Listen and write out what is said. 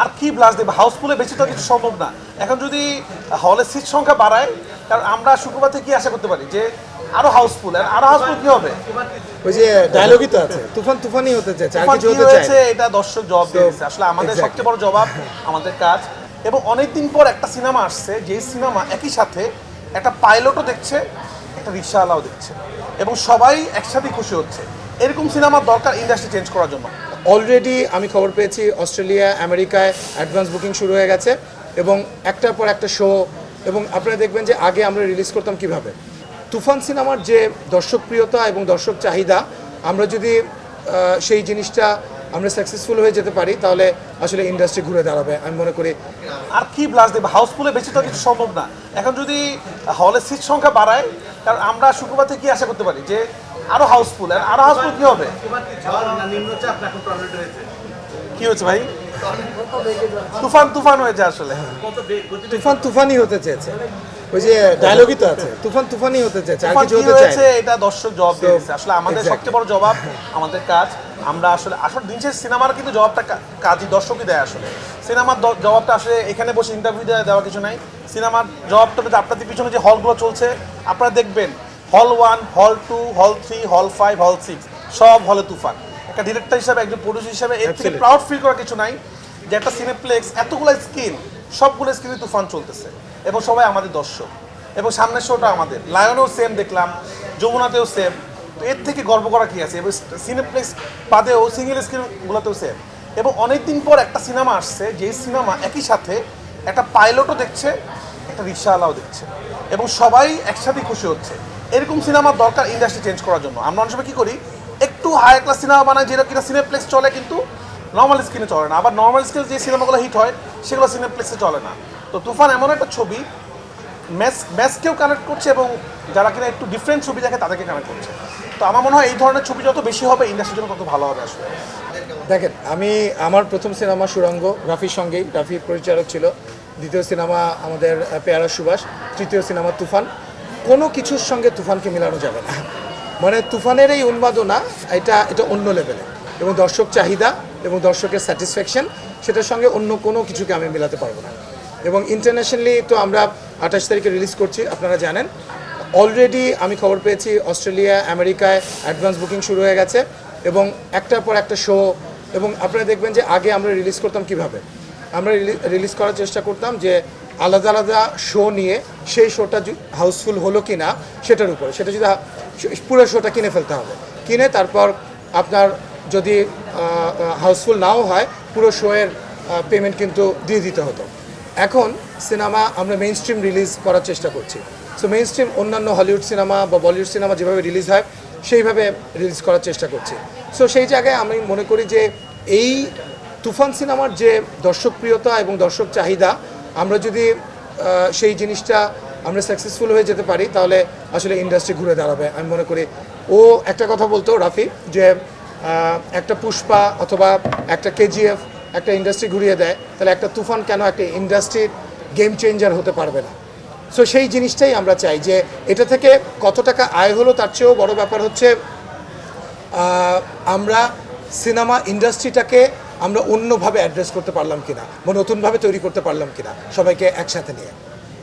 আর কি ব্লাস দেবে? হাউসফুলে বেশি তো কিছু সম্ভব না। এখন যদি হলের সিট সংখ্যা বাড়ায় কারণ আমরা শুক্রবার থেকে কি আশা করতে পারি? যে আরও হাউসফুল আরও হাউসফুল কি হবে? ওই যে ডায়লগই তো আছে। তুফান তুফানই হতে আর কিছু হতে চায়। এটা দর্শক জবাব দিয়ে দিচ্ছে আসলে আমাদের সবচেয়ে বড় জবাব আমাদের কাজ। এবং অনেকদিন পর একটা সিনেমা আসছে যে সিনেমা একই সাথে একটা পাইলটও দেখছে একটা রিক্সাওয়ালাও দেখছে। এবং সবাই একসাথে খুশি হচ্ছে। এরকম সিনেমার দরকার ইন্ডাস্ট্রি চেঞ্জ করার জন্য। অলরেডি আমি খবর পেয়েছি, অস্ট্রেলিয়া, আমেরিকায় অ্যাডভান্স বুকিং শুরু হয়ে গেছে এবং একটার পর একটা শো এবং আপনারা দেখবেন যে আগে আমরা রিলিজ করতাম কীভাবে? তুফান সিনেমার যে দর্শকপ্রিয়তা এবং দর্শক চাহিদা, আমরা যদি সেই জিনিসটা আমরা সাকসেসফুল হয়ে যেতে পারি, তাহলে আসলে ইন্ডাস্ট্রি ঘুরে দাঁড়াবে, আমি মনে করি। আর কি ব্লাস দেবে? হাউসফুলে বেশি তো কিছু সম্ভব না। এখন যদি হলে সিট সংখ্যা বাড়ায় কারণ আমরা শুক্রবার থেকে কি আশা করতে পারি যে আরও হাউসফুল আরও হাউসফুল কি হবে? কি হচ্ছে ভাই? তুফান তুফান হয়েছে আসলে। তুফান তুফানই হতে চেয়েছে। ওই যে ডায়লগই তো আছে। তুফান তুফানই হতে চেয়েছে আর কিছু হতে চায় এটা দর্শক জবাব দিয়ে দিচ্ছে আসলে আমাদের সবচেয়ে বড় জবাব আমাদের কাজ আমরা আসলে আসলে দিন শেষে সিনেমার কিন্তু জবাবটা কাজই দর্শকই দেয় আসলে। সিনেমার জবাবটা আসলে এখানে বসে ইন্টারভিউ দেওয়া দেওয়া কিছু নাই। সিনেমার জবাবটা আপনাদের পিছনে যে হলগুলো চলছে আপনারা দেখবেন হল ওয়ান হল টু হল থ্রি হল ফাইভ হল সিক্স সব হলে তুফান। একটা ডিরেক্টর হিসাবে একজন প্রডিউসার হিসাবে এর থেকে. প্রাউড ফিল করার কিছু নাই। যে একটা সিনেপ্লেক্স এতগুলো স্ক্রিন সবগুলো স্ক্রিনে তুফান চলতেছে। এবং সবাই আমাদের দর্শক। এবং সামনের শোটা আমাদের। লায়নেও সেম দেখলাম, যমুনাতেও সেম তো এর থেকে গর্ব করা কি আছে? এবং সিনেপ্লেক্স বাদেও সিঙ্গেল স্ক্রিনগুলোতেও সেম এবং অনেকদিন পর একটা সিনেমা আসছে যে সিনেমা একই সাথে একটা পাইলটও দেখছে, একটা রিক্সাওয়ালাও দেখছে। এবং সবাই একসাথে খুশি হচ্ছে। এরকম সিনেমার দরকার ইন্ডাস্ট্রি চেঞ্জ করার জন্য। আমরা অনেক সময় কী করি? একটু হায়ার ক্লাস সিনেমা বানাই, যেটা কিনা সিনেপ্লেক্স চলে কিন্তু নর্মাল স্ক্রিনে চলে না। আবার নর্মাল স্ক্রিনে যে সিনেমাগুলো হিট হয়, সেগুলো সিনেপ্লেক্সে চলে না। তো তুফান এমন একটা ছবি ম্যাচ ম্যাচকেও কানেক্ট করছে এবং যারা কিনা একটু ডিফারেন্ট ছবি দেখে তাদেরকে কানেক্ট করছে। তো আমার মনে হয় এই ধরনের ছবি যত বেশি হবে ইন্ডাস্ট্রির জন্য তত ভালো হবে আসলে। দেখেন, আমি, আমার প্রথম সিনেমা সুরঙ্গ রাফির সঙ্গেই। রাফি পরিচালক ছিল। দ্বিতীয় সিনেমা আমাদের পেয়ারা সুভাষ। তৃতীয় সিনেমা তুফান। কোনো কিছুর সঙ্গে তুফানকে মেলানো যাবে না। মানে তুফানের এই উন্মাদনা, এটা এটা অন্য লেভেলে এবং দর্শক চাহিদা এবং দর্শকের স্যাটিসফ্যাকশন সেটার সঙ্গে অন্য কোনো কিছুকে আমি মেলাতে পারব না। এবং ইন্টারন্যাশনালি তো আমরা আঠাশ তারিখে রিলিজ করছি, আপনারা জানেন। অলরেডি আমি খবর পেয়েছি, অস্ট্রেলিয়া, আমেরিকায় অ্যাডভান্স বুকিং শুরু হয়ে গেছে এবং একটার পর একটা শো এবং আপনারা দেখবেন যে আগে আমরা রিলিজ করতাম কীভাবে? আমরা রিলিজ করার চেষ্টা করতাম যে আলাদা আলাদা শো নিয়ে সেই শোটা হাউসফুল হলো কি না সেটার উপরে। সেটা যদি পুরো শোটা কিনে ফেলতে হবে। কিনে তারপর আপনার যদি হাউসফুল নাও হয়, পুরো শোয়ের পেমেন্ট কিন্তু দিয়ে দিতে হতো। এখন সিনেমা আমরা মেইন স্ট্রিম রিলিজ করার চেষ্টা করছি। সো মেইন স্ট্রিম অন্যান্য হলিউড সিনেমা বা বলিউড সিনেমা যেভাবে রিলিজ হয়, সেইভাবে রিলিজ করার চেষ্টা করছি। সো সেই জায়গায় আমি মনে করি যে এই তুফান সিনেমার যে দর্শকপ্রিয়তা এবং দর্শক চাহিদা, আমরা যদি সেই জিনিসটা আমরা সাকসেসফুল হয়ে যেতে পারি, তাহলে আসলে ইন্ডাস্ট্রি ঘুরে দাঁড়াবে। আমি মনে করি, ও একটা কথা বলতো রাফি, যে একটা পুষ্পা অথবা একটা কেজিএফ একটা ইন্ডাস্ট্রি ঘুরিয়ে দেয়, তাহলে একটা তুফান কেন একটা ইন্ডাস্ট্রির গেম চেঞ্জার হতে পারবে না? সো সেই জিনিসটাই আমরা চাই যে এটা থেকে কত টাকা আয় হলো তার চেয়েও বড় ব্যাপার হচ্ছে আমরা সিনেমা ইন্ডাস্ট্রিটাকে আমরা অন্যভাবে অ্যাড্রেস করতে পারলাম কিনা, বা নতুনভাবে তৈরি করতে পারলাম কিনা, সবাইকে একসাথে নিয়ে।